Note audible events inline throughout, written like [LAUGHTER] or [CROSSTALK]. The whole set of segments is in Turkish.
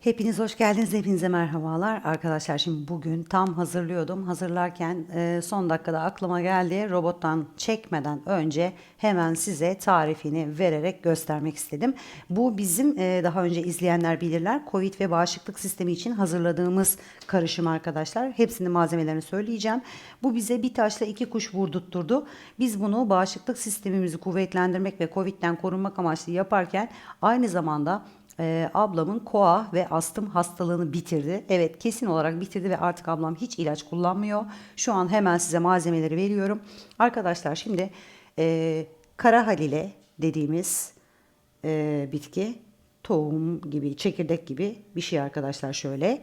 Hepiniz hoş geldiniz. Hepinize merhabalar. Arkadaşlar şimdi bugün tam hazırlıyordum. Hazırlarken e, son dakikada aklıma geldi. Robottan çekmeden önce hemen size tarifini vererek göstermek istedim. Bu bizim e, daha önce izleyenler bilirler. Covid ve bağışıklık sistemi için hazırladığımız karışım arkadaşlar. Hepsinin malzemelerini söyleyeceğim. Bu bize bir taşla iki kuş vurdurtturdu. Biz bunu bağışıklık sistemimizi kuvvetlendirmek ve Covid'den korunmak amaçlı yaparken aynı zamanda e, ablamın koa ve astım hastalığını bitirdi. Evet kesin olarak bitirdi ve artık ablam hiç ilaç kullanmıyor. Şu an hemen size malzemeleri veriyorum. Arkadaşlar şimdi e, kara halile dediğimiz e, bitki tohum gibi çekirdek gibi bir şey arkadaşlar şöyle.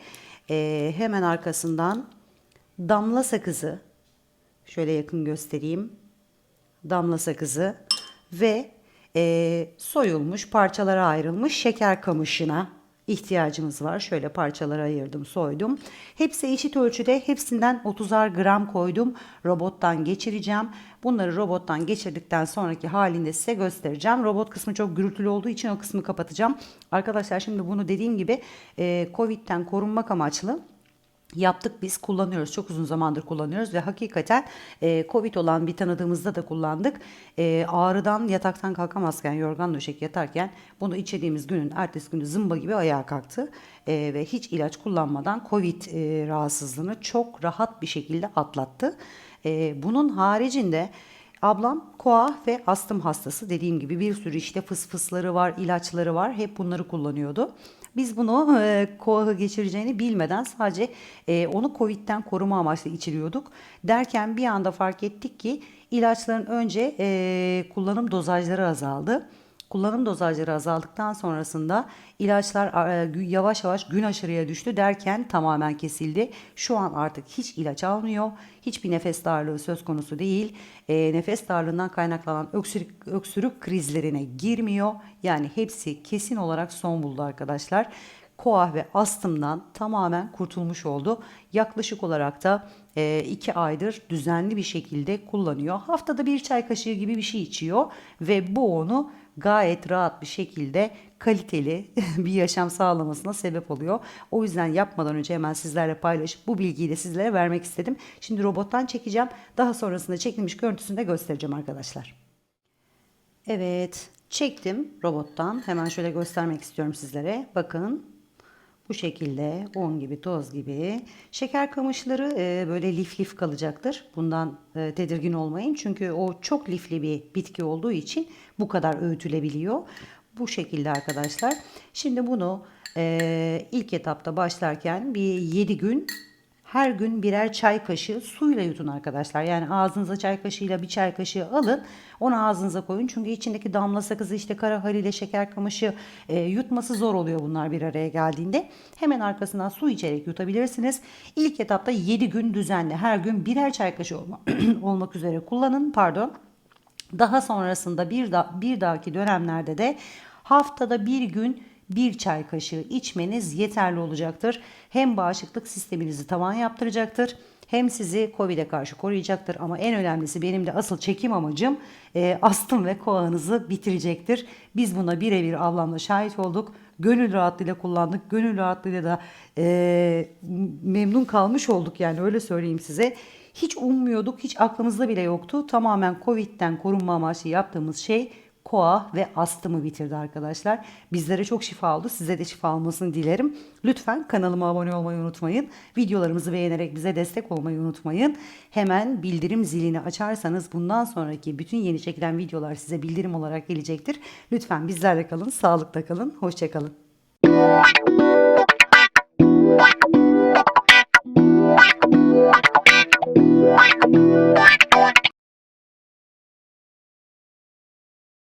E, hemen arkasından damla sakızı şöyle yakın göstereyim. Damla sakızı ve e, soyulmuş parçalara ayrılmış şeker kamışına ihtiyacımız var. Şöyle parçalara ayırdım, soydum. Hepsi eşit ölçüde. Hepsinden 30'ar gram koydum. Robottan geçireceğim. Bunları robottan geçirdikten sonraki halinde size göstereceğim. Robot kısmı çok gürültülü olduğu için o kısmı kapatacağım. Arkadaşlar şimdi bunu dediğim gibi e, Covid'den korunmak amaçlı yaptık biz kullanıyoruz çok uzun zamandır kullanıyoruz ve hakikaten e, Covid olan bir tanıdığımızda da kullandık. E, ağrıdan yataktan kalkamazken yorgan döşek yatarken bunu içediğimiz günün ertesi günü zımba gibi ayağa kalktı. E, ve hiç ilaç kullanmadan Covid e, rahatsızlığını çok rahat bir şekilde atlattı. E, bunun haricinde Ablam koa ve astım hastası dediğim gibi bir sürü işte fıs fısları var, ilaçları var. Hep bunları kullanıyordu. Biz bunu e, koahı geçireceğini bilmeden sadece e, onu Covid'den koruma amaçlı içiriyorduk. Derken bir anda fark ettik ki ilaçların önce e, kullanım dozajları azaldı. Kullanım dozajları azaldıktan sonrasında ilaçlar e, yavaş yavaş gün aşırıya düştü derken tamamen kesildi. Şu an artık hiç ilaç almıyor. Hiçbir nefes darlığı söz konusu değil. E, nefes darlığından kaynaklanan öksürük, öksürük krizlerine girmiyor. Yani hepsi kesin olarak son buldu arkadaşlar. Koah ve astımdan tamamen kurtulmuş oldu. Yaklaşık olarak da 2 aydır düzenli bir şekilde kullanıyor. Haftada bir çay kaşığı gibi bir şey içiyor ve bu onu gayet rahat bir şekilde kaliteli [LAUGHS] bir yaşam sağlamasına sebep oluyor. O yüzden yapmadan önce hemen sizlerle paylaşıp bu bilgiyi de sizlere vermek istedim. Şimdi robottan çekeceğim. Daha sonrasında çekilmiş görüntüsünü de göstereceğim arkadaşlar. Evet, çektim robottan. Hemen şöyle göstermek istiyorum sizlere. Bakın bu şekilde un gibi toz gibi. Şeker kamışları e, böyle lif lif kalacaktır. Bundan e, tedirgin olmayın. Çünkü o çok lifli bir bitki olduğu için bu kadar öğütülebiliyor. Bu şekilde arkadaşlar. Şimdi bunu e, ilk etapta başlarken bir 7 gün her gün birer çay kaşığı suyla yutun arkadaşlar. Yani ağzınıza çay kaşığıyla bir çay kaşığı alın. Onu ağzınıza koyun. Çünkü içindeki damla sakızı işte kara haliyle şeker kamışı e, yutması zor oluyor bunlar bir araya geldiğinde. Hemen arkasından su içerek yutabilirsiniz. İlk etapta 7 gün düzenli her gün birer çay kaşığı olma, [CLEARS THROAT] olmak üzere kullanın. Pardon. Daha sonrasında bir, da, bir dahaki dönemlerde de haftada bir gün bir çay kaşığı içmeniz yeterli olacaktır. Hem bağışıklık sisteminizi tavan yaptıracaktır hem sizi Covid'e karşı koruyacaktır ama en önemlisi benim de asıl çekim amacım e, astım ve koağınızı bitirecektir. Biz buna birebir ablamla şahit olduk. Gönül rahatlığıyla kullandık. Gönül rahatlığıyla da e, memnun kalmış olduk yani öyle söyleyeyim size. Hiç ummuyorduk, hiç aklımızda bile yoktu. Tamamen Covid'den korunma amaçlı yaptığımız şey koa ve astımı bitirdi arkadaşlar. Bizlere çok şifa oldu. Size de şifa olmasını dilerim. Lütfen kanalıma abone olmayı unutmayın. Videolarımızı beğenerek bize destek olmayı unutmayın. Hemen bildirim zilini açarsanız bundan sonraki bütün yeni çekilen videolar size bildirim olarak gelecektir. Lütfen bizlerle kalın, sağlıkla kalın, hoşçakalın.